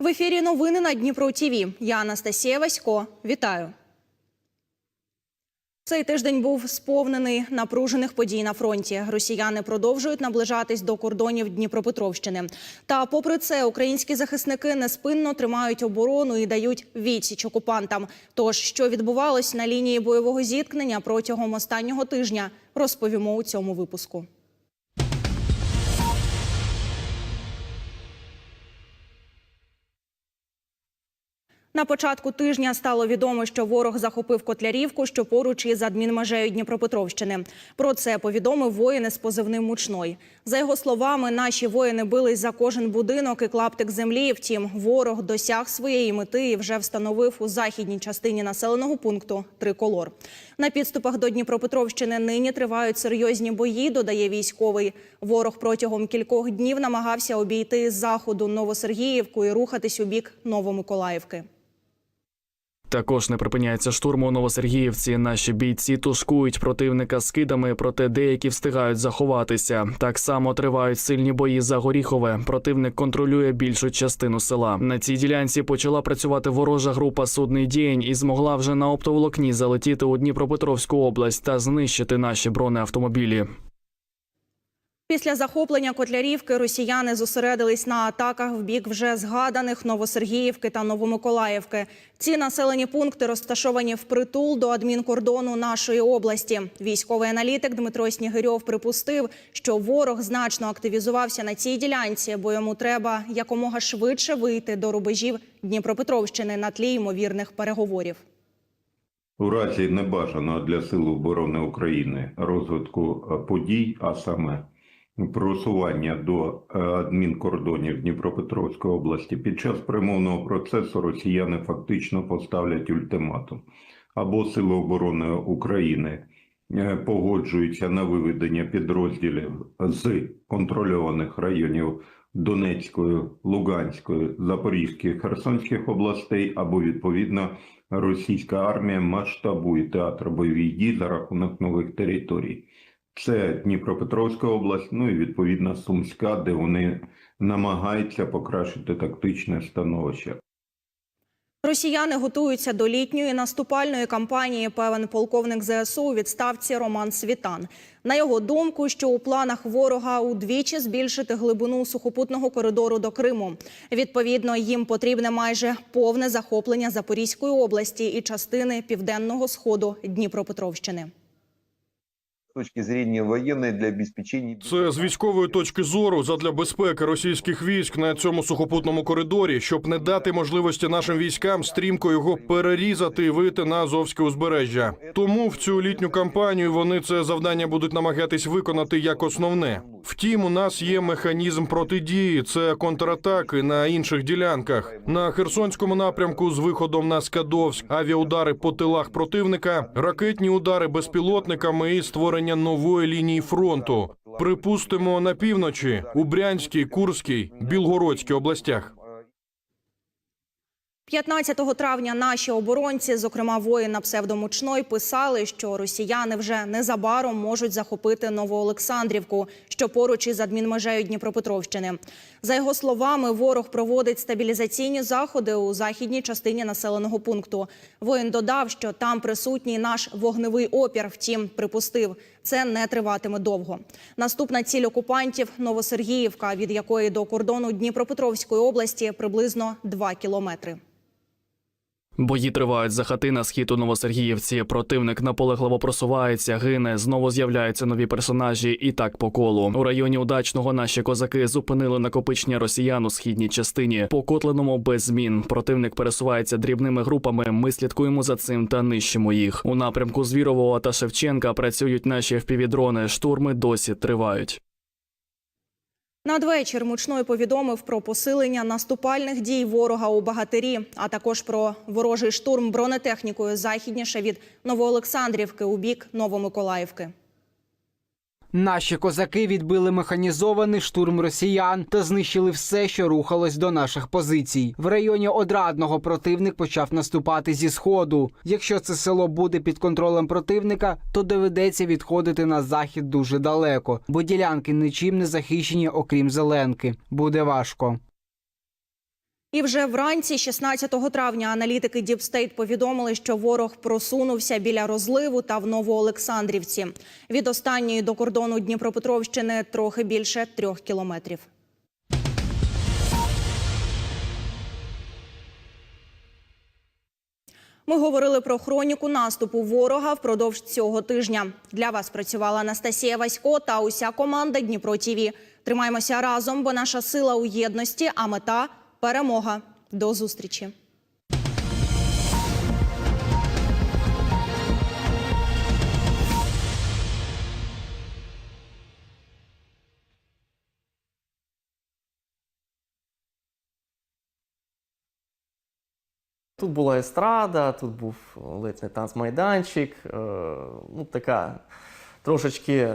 В ефірі новини на Дніпро ТІВІ. Я Анастасія Васько. Вітаю. Цей тиждень був сповнений напружених подій на фронті. Росіяни продовжують наближатись до кордонів Дніпропетровщини. Та, попри це, українські захисники неспинно тримають оборону і дають відсіч окупантам. Тож, що відбувалось на лінії бойового зіткнення протягом останнього тижня, розповімо у цьому випуску. На початку тижня стало відомо, що ворог захопив Котлярівку, що поруч із адмінмежею Дніпропетровщини. Про це повідомив воїн із позивним мучной. За його словами, наші воїни бились за кожен будинок і клаптик землі. Втім, ворог досяг своєї мети і вже встановив у західній частині населеного пункту триколор. На підступах до Дніпропетровщини нині тривають серйозні бої. Додає військовий. Ворог протягом кількох днів намагався обійти з заходу Новосергіївку і рухатись у бік Новомиколаївки. Також не припиняється штурм у Новосергіївці. Наші бійці тушкують противника скидами, проте деякі встигають заховатися. Так само тривають сильні бої за Горіхове. Противник контролює більшу частину села. На цій ділянці почала працювати ворожа група судний діянь і змогла вже на оптоволокні залетіти у Дніпропетровську область та знищити наші бронеавтомобілі. Після захоплення Котлярівки росіяни зосередились на атаках в бік вже згаданих Новосергіївки та Новомиколаївки. Ці населені пункти розташовані впритул до адмінкордону нашої області. Військовий аналітик Дмитро Снігирьов припустив, що ворог значно активізувався на цій ділянці, бо йому треба якомога швидше вийти до рубежів Дніпропетровщини на тлі ймовірних переговорів. У разі небажаного для Сил оборони України розвитку е, подій, а саме просування до е, адмінкордонів Дніпропетровської області, під час перемовного процесу росіяни фактично поставлять ультиматум. Або Сили оборони України е, погоджуються на виведення підрозділів з контрольованих районів Донецької, Луганської, Запорізької, Херсонських областей, або відповідно російська армія масштабує театр бойових дій за рахунок нових територій. Це Дніпропетровська область, ну і відповідно Сумська, де вони намагаються покращити тактичне становище. Росіяни готуються до літньої наступальної кампанії. Певен полковник ЗСУ у відставці Роман Світан. На його думку, що у планах ворога удвічі збільшити глибину сухопутного коридору до Криму. Відповідно, їм потрібне майже повне захоплення Запорізької області і частини південного сходу Дніпропетровщини. Точки зрения воєнної для обеспечения... Це з військової точки зору задля безпеки російських військ на цьому сухопутному коридорі, щоб не дати можливості нашим військам стрімко його перерізати і вийти на Азовське узбережжя. Тому в цю літню кампанію вони це завдання будуть намагатись виконати як основне. Втім, у нас є механізм протидії. Це контратаки на інших ділянках. На Херсонському напрямку з виходом на Скадовськ, авіаудари по тилах противника, ракетні удари безпілотниками і створення нової лінії фронту. Припустимо на півночі у Брянській, Курській, Білгородській областях. 15 травня наші оборонці, зокрема воїн на псевдомучной, писали, що росіяни вже незабаром можуть захопити Новоолександрівку, що поруч із адмінмежею Дніпропетровщини. За його словами, ворог проводить стабілізаційні заходи у західній частині населеного пункту. Воїн додав, що там присутній наш вогневий опір. Втім, припустив, це не триватиме довго. Наступна ціль окупантів Новосергіївка, від якої до кордону Дніпропетровської області приблизно 2 кілометри. Бої тривають за хати на схід у Новосергіївці. Противник наполегливо просувається, гине. Знову з'являються нові персонажі, і так по колу. У районі удачного наші козаки зупинили накопичення росіян у східній частині. По котленому без змін. Противник пересувається дрібними групами. Ми слідкуємо за цим та нищимо їх. У напрямку Звірового та Шевченка працюють наші впівдрони. Штурми досі тривають. Надвечір мучной повідомив про посилення наступальних дій ворога у Багатирі, а також про ворожий штурм бронетехнікою західніше від Новоолександрівки у бік Новомиколаївки. Наші козаки відбили механізований штурм росіян та знищили все, що рухалось до наших позицій. В районі одрадного противник почав наступати зі сходу. Якщо це село буде під контролем противника, то доведеться відходити на захід дуже далеко, бо ділянки нічим не захищені, окрім зеленки. Буде важко. І вже вранці, 16 травня, аналітики Діпстейт повідомили, що ворог просунувся біля розливу та в Новоолександрівці. Від останньої до кордону Дніпропетровщини трохи більше трьох кілометрів. Ми говорили про хроніку наступу ворога впродовж цього тижня. Для вас працювала Анастасія Васько та уся команда Дніпро ТІВІ. Тримаймося разом, бо наша сила у єдності, а мета перемога. До зустрічі. Тут була естрада, тут був ледь не танцмайданчик, е, ну така трошечки